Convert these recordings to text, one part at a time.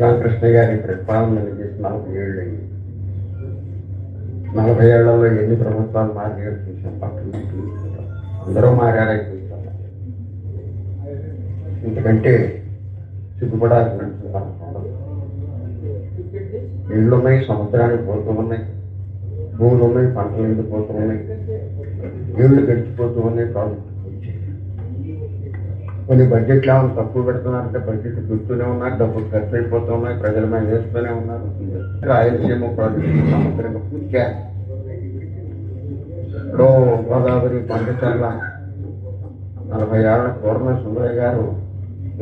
రామకృష్ణ గారి ప్రతిపాదన చేసి నలభై ఏళ్ళు అయ్యి. నలభై ఏళ్ళలో ఎన్ని ప్రభుత్వాలు మారాయో చూసాం పక్కన అందరూ మారారే చూసాం ఎందుకంటే సిగ్గుపడాల్సిన సందర్భం ఉండదు. ఉన్నాయి సముద్రానికి పోతూ ఉన్నాయి. భూములు ఉన్నాయి పంటలు ఎండిపోతూ ఉన్నాయి? నీళ్ళు గడిచిపోతూ ఉన్నాయి ప్రాజెక్టు కొన్ని బడ్జెట్లు ఏమైనా తక్కువ పెడుతున్నారంటే బడ్జెట్ చూస్తూనే ఉన్నారు డబ్బులు ఖర్చు అయిపోతూ ఉన్నాయి ప్రజల మీద వేస్తూనే ఉన్నారు. రాయలసీమ ప్రాజెక్టు సముద్రంగా పూర్తి గోదావరి పంటచర్ల నలభై ఏళ్ళ పూర్ణ సుందరయ్య గారు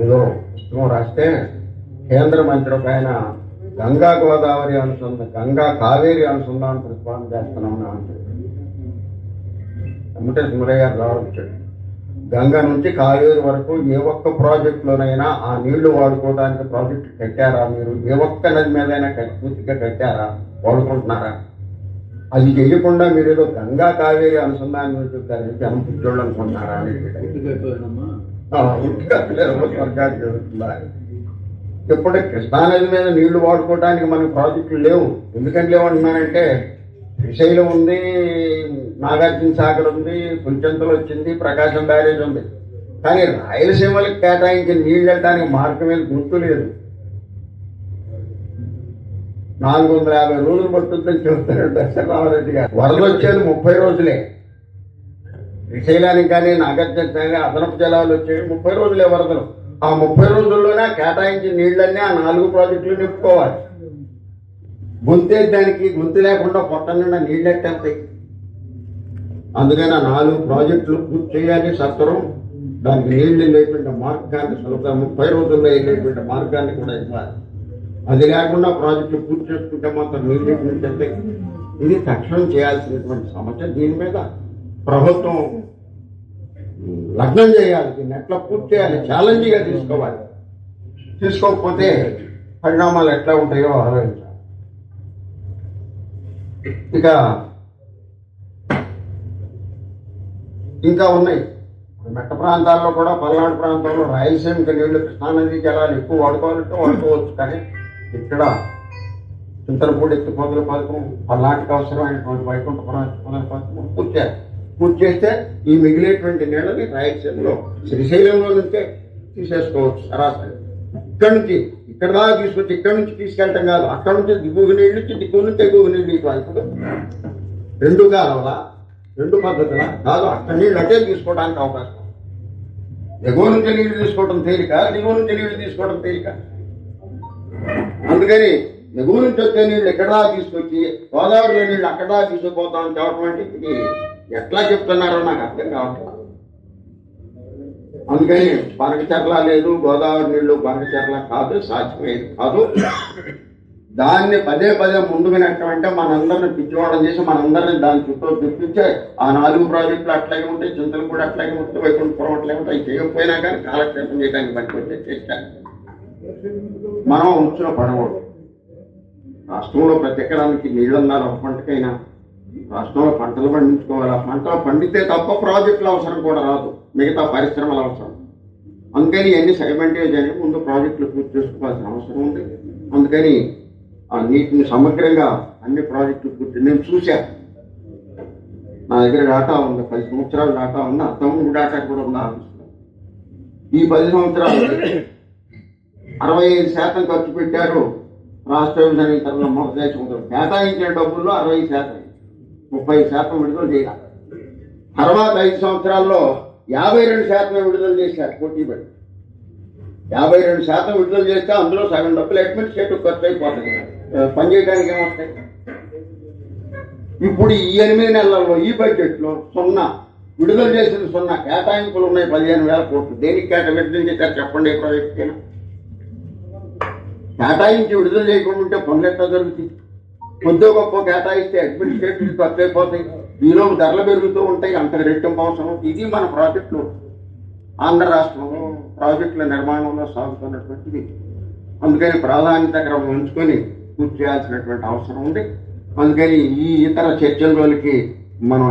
ఏదో పుస్తకం రాస్తే కేంద్ర మంత్రి ఒక ఆయన గంగా గోదావరి అనుసంధ గంగా కావేరి అనుసంధానం ప్రతిపాదన చేస్తున్నామని అంటారు అమ్మటే సుందరయ్య గారు రావచ్చు గంగా నుంచి కావేరి వరకు ఏ ఒక్క ప్రాజెక్టులోనైనా ఆ నీళ్ళు వాడుకోవడానికి ప్రాజెక్టు కట్టారా మీరు? ఏ ఒక్క నది మీదైనా పూర్తిగా కట్టారా? వాడుకుంటున్నారా? అది చేయకుండా మీరు ఏదో గంగా కావేరి అనుసంధానం చెప్తారని జనం పిచ్చోళ్ళు అనుకుంటున్నారా స్వర్గానికి వెళుతుందా? ఇప్పుడు కృష్ణానది మీద నీళ్ళు వాడుకోవడానికి మనకు ప్రాజెక్టులు లేవు. ఎందుకంటే లేవంటున్నానంటే శ్రీశైలం ఉంది నాగార్జున సాగర్ ఉంది పుంచంతలు వచ్చింది ప్రకాశం బ్యారేజ్ ఉంది. కానీ రాయలసీమలకు కేటాయించిన నీళ్ళు వెళ్ళడానికి మార్గం గుర్తు లేదు. నాలుగు వందల యాభై రోజులు పడుతుందని చెబుతారు దర్శనరామరెడ్డి గారు. వరద వచ్చేది ముప్పై రోజులే. శ్రీశైలానికి కానీ నాగార్జున కానీ అదనపు జలాలు వచ్చేవి ముప్పై రోజులే వరదలు. ఆ ముప్పై రోజుల్లోనే కేటాయించిన నీళ్ళన్నీ ఆ నాలుగు ప్రాజెక్టులు నింపుకోవాలి. గుంతే దానికి గొంతు లేకుండా పొట్ట నిండా నీళ్ళెట్టేస్తాయి. అందుకని ఆ నాలుగు ప్రాజెక్టులు పూర్తి చేయాలి సత్వరం. దానికి నీళ్ళు వెళ్ళేటువంటి మార్గాన్ని సులభ ముప్పై రోజుల్లో వెళ్ళేటువంటి మార్గాన్ని కూడా ఇవ్వాలి. అది లేకుండా ప్రాజెక్టులు పూర్తి చేసుకుంటే మాత్రం నీళ్ళు ఎక్కడి ఇది తక్షణం చేయాల్సినటువంటి సమస్య దీని మీద ప్రభుత్వం లగ్నం చేయాలి. దీన్ని ఎట్లా పూర్తి చేయాలి? ఛాలెంజ్గా తీసుకోవాలి. తీసుకోకపోతే పరిణామాలు ఎట్లా ఉంటాయో ఆలోచించాలి. ఇక ఇంకా ఉన్నాయి. మెట్ట ప్రాంతాల్లో కూడా పల్నాడు ప్రాంతంలో రాయలసీమకి నీళ్ళు కృష్ణానది జలాలు ఎక్కువ వాడుకోవాలంటే వాడుకోవచ్చు. కానీ ఇక్కడ చింతలపూడి ఎత్తిపోతల పథకం పల్నాటికి అవసరమైనటువంటి వైకుంఠపురం ఎత్తిపోతల పథకం పూర్తి చేయాలి. పూర్తి చేస్తే ఈ మిగిలేటువంటి నీళ్ళని రాయలసీమలో శ్రీశైలంలో నుంచే తీసేసుకోవచ్చు సరాసరి. ఇక్కడి నుంచి ఇక్కడ దాకా తీసుకొచ్చి ఇక్కడ నుంచి తీసుకెళ్ళటం కాదు. అక్కడ నుంచి దిగువ నీళ్ళు నుంచి దిగువ నుంచి ఎగువ నీళ్ళు ఇటు ఇప్పుడు. రెండు కాలవలా రెండు పద్ధతుల? కాదు అక్కడ నీళ్ళు అటే తీసుకోవడానికి అవకాశం ఎగువ నుంచి నీళ్ళు తీసుకోవడం తేలిక దిగువ నుంచి నీళ్ళు తీసుకోవడం తేలిక. అందుకని ఎగువ నుంచి వచ్చే నీళ్ళు ఎక్కడ తీసుకొచ్చి గోదావరిలో నీళ్ళు అక్కడ తీసుకుపోతామని చెప్పడం అంటే ఇది ఎట్లా చెప్తున్నారో నాకు అర్థం కావట్లేదు. అందుకని బనకచెర్ల లేదు గోదావరి నీళ్ళు బనకచెర్ల కాదు సాధ్యమేది కాదు. దాన్ని పదే పదే ముందుకు నెట్టమంటే మనందరిని పిచ్చివాడం చేసి మనందరిని దాని చుట్టూ చూపించే ఆ నాలుగు ప్రాజెక్టులు అట్లాగే ఉంటాయి చింతలు కూడా అట్లాగే ఉంటాయి వైకుంఠపురం అట్లాగే ఉంటాయి. చేయకపోయినా కానీ కాలక్షేపం చేయడానికి పనికొచ్చే వచ్చే మనం ఉంచిన పడకూడదు రాష్ట్రంలో ప్రతి ఎకరానికి నీళ్ళు ఉన్నారు ఒక పంటకైనా రాష్ట్రంలో పంటలు పండించుకోవాలి. ఆ పంటలు పండితే తప్ప ప్రాజెక్టుల అవసరం కూడా రాదు. మిగతా పరిశ్రమల అవసరం. అందుకని అన్ని సెగ్మెంటేజ్ అని ముందు ప్రాజెక్టులు పూర్తి చేసుకోవాల్సిన అవసరం ఉంది. అందుకని ఆ నీటిని సమగ్రంగా అన్ని ప్రాజెక్టులు పూర్తి నేను చూశా నా దగ్గర డాటా ఉంది. పది సంవత్సరాల డాటా ఉంది. తమ్ముడు డాటా కూడా ఉంది? ఈ పది సంవత్సరాలు అరవై ఐదు శాతం ఖర్చు పెట్టారు. రాష్ట్ర విభజన ఇతరుల మొదటి కేటాయించిన డబ్బుల్లో అరవై శాతం. ముప్పై శాతం విడుదల చేయాలి. తర్వాత ఐదు సంవత్సరాల్లో యాభై రెండు శాతమే విడుదల చేశారు పోటీ పడి. యాభై రెండు శాతం విడుదల చేస్తే అందులో సగం డబ్బులు అడ్మినిస్ట్రేటివ్ ఖర్చు అయిపోతుంది పని చేయడానికి ఏమొస్తాయి? ఇప్పుడు ఈ ఎనిమిది నెలల్లో ఈ బడ్జెట్లో సున్నా విడుదల చేసిన సున్నా కేటాయింపులు ఉన్నాయి పదిహేను వేల కోట్లు. దేనికి కేటా విడుదల చేశారు చెప్పండి ఏ కేటాయించి విడుదల చేయకుండా ఉంటే పనులు ఎట్లా జరుగుతుంది కొద్దిగా గొప్ప కేటాయిస్తే అడ్మినిస్ట్రేటివ్ ఖర్చు అయిపోతాయి ధరలు పెరుగుతూ ఉంటాయి అంత రెట్టింపు అవసరం ఇది మన ప్రాజెక్టులు ఆంధ్ర రాష్ట్రంలో ప్రాజెక్టుల నిర్మాణంలో సాగుతున్నటువంటిది. అందుకని ప్రాధాన్యత క్రమం ఉంచుకొని పూర్తి చేయాల్సినటువంటి అవసరం ఉంది. అందుకని ఈ ఇతర చర్చలలోకి మనం